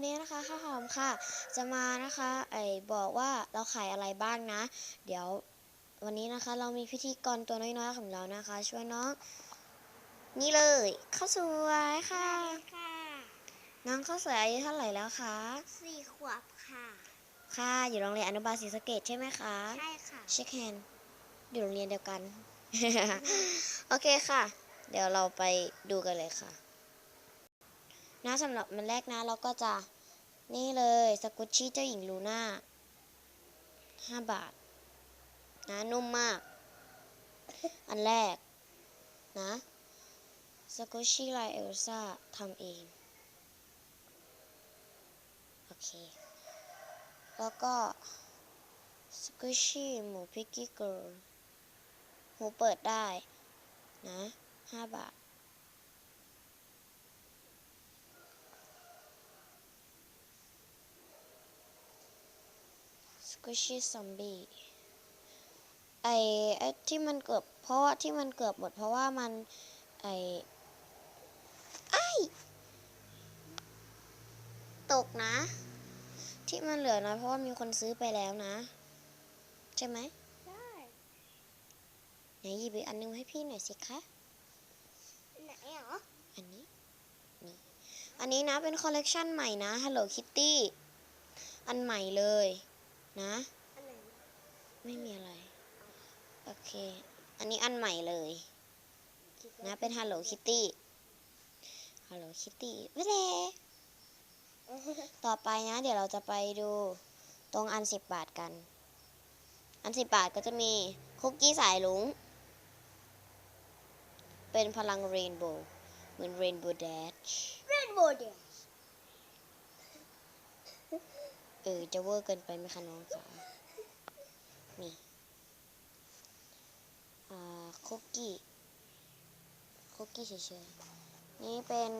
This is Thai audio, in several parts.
วันนี้นะคะข้าวหอมค่ะ จะมานะคะไอ้บอกว่าเราขายอะไรบ้างนะ เดี๋ยววันนี้นะคะ เรามีพิธีกรตัวน้อยๆของเรานะคะ ช่วยน้อง นี่เลยข้าวสวยค่ะค่ะ น้องข้าวสวยอายุเท่าไหร่แล้วคะสี่ขวบค่ะ ค่ะอยู่โรงเรียนอนุบาลศรีสะเกดใช่ไหมคะใช่ค่ะเช็คแฮนด์อยู่โรงเรียนเดียวกัน โอเคค่ะ เดี๋ยวเราไปดูกันเลยค่ะ นะสำหรับมันแรกนะเราก็จะนี่เลยสกุชชี่เจ้าหญิงลูน่าห้าบาท นะนุ่มมาก อันแรก นะสกุชชี่ลายเอลซ่าทำเอง โอเค แล้วก็สกูชี่หมูพิกกี้เกิร์ลหมูเปิดได้ นะห้าบาท กูชี่ซอมบี้ไอไอที่มันเกือบเพราะว่าที่มันเกือบหมดเพราะว่ามัน ไอไอยตกนะ ที่มันเหลือนะเพราะว่ามีคนซื้อไปแล้วนะ ใช่ไหมได้ไหนหยิบอีกอันนึงมาให้พี่หน่อยสิคะไหนเหรออันนี้นี่อันนี้นะเป็นคอลเลกชันใหม่นะ Hello Kitty อันใหม่เลย นะอันไหนไม่มีอะไร โอเค อันนี้อันใหม่เลย นะเป็น Hello Kitty Hello Kitty ไม่เดต่อไปนะ เดี๋ยวเราจะไปดูตรงอันสิบบาทกัน อันสิบบาทก็จะมีคุกกี้สายลุง เป็นพลังเรนโบว์เหมือนเรนโบว์แดชเรนโบว์เดีย เออ จะเวอร์เกินไปไหมคะน้องคะนี่ อ่าคุกกี้ คุกกี้เฉยๆ นี่เป็น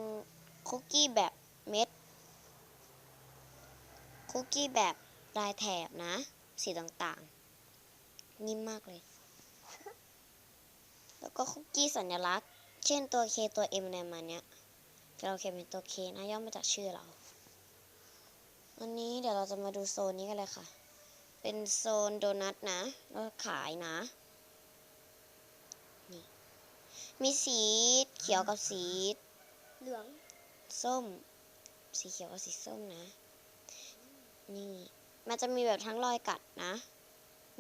คุกกี้แบบเม็ด คุกกี้แบบลายแถบนะ สีต่างๆ นิ่มมากเลย แล้วก็คุกกี้สัญลักษณ์ เช่นตัว K ตัว M อะไรมาเนี้ยเราเขียนเป็นตัว K นะย่อมาจากชื่อเรา วันนี้เดี๋ยวเราจะมาดูโซนนี้กันเลยค่ะ เป็นโซนโดนัทนะแล้วขายนะ นี่ มีสีเขียวกับสี เหลือง ส้ม สีเขียวกับสีส้มนะ นี่ มันจะมีแบบทั้งรอยกัดนะ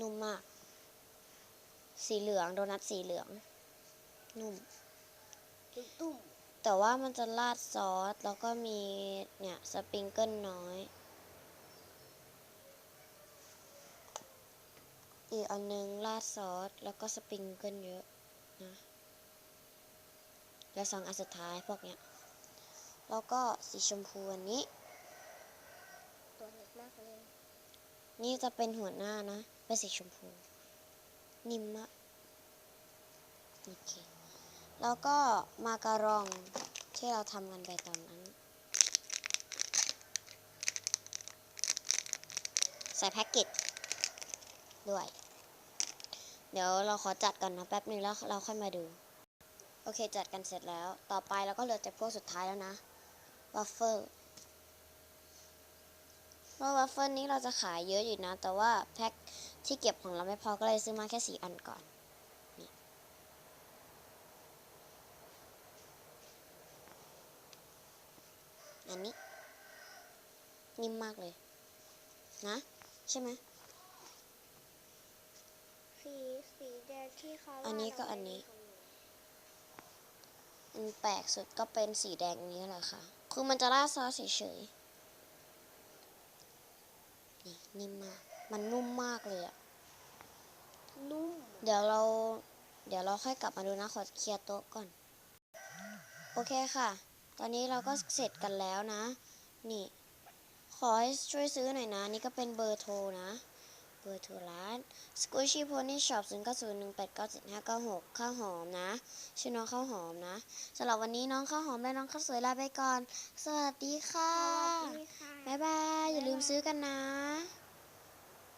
นุ่มมาก สีเหลือง โดนัทสีเหลือง นุ่มตุ้มตุ้มแต่ว่ามันจะราดซอส แล้วก็มีเนี่ย สปริงเกิลน้อย อีกอันนึงราดซอส แล้วก็สปริงเกิลเยอะนะแล้วสองอันสุดท้ายพวกเนี้ย แล้วก็สีชมพูอันนี้ ตัวเล็กมากเลย นี่จะเป็นหัวหน้านะ เป็นสีชมพู นิ่มมากโอเคแล้วก็มาการองที่เราทำกันไปตอนนั้น ใส่แพ็กเกจ ด้วย เดี๋ยวเราขอจัดก่อนนะแป๊บนึงแล้วเราค่อยมาดู โอเคจัดกันเสร็จแล้ว ต่อไปเราก็เหลือแต่พวกสุดท้ายแล้วนะวัฟเฟิลว่าวัฟเฟิลนี้เราจะขายเยอะอยู่นะ แต่ว่าแพ็คที่เก็บของเราไม่พอก็เลยซื้อมาแค่สี่อันก่อนอันนี้ นิ่มมากเลย นะ ใช่ไหม สีสีแดงที่เขาอันนี้ก็อันนี้ อันแปลกสุดก็เป็นสีแดงนี้แหละค่ะ คือมันจะราดซอสเฉยๆนี่นิ่มมาก มันนุ่มมากเลยอะนุ่ม เดี๋ยวเรา เดี๋ยวเราค่อยกลับมาดูนะ ขอเคลียร์โต๊ะก่อน โอเคค่ะ ตอนนี้เราก็เสร็จกันแล้วนะ นี่ ขอให้ช่วยซื้อหน่อยนะ นี่ก็เป็นเบอร์โทรนะ เบอร์โทรร้าน Squishy Pony Shop 0 9 0 1 8 9 7 5 9 6ข้าวหอมนะชื่อน้องข้าวหอมนะสำหรับวันนี้น้องข้าวหอมและน้องข้าวสวยลาไปก่อน สวัสดีค่ะสวัสดีค่ะบ๊ายบาย อย่าลืมซื้อกันนะ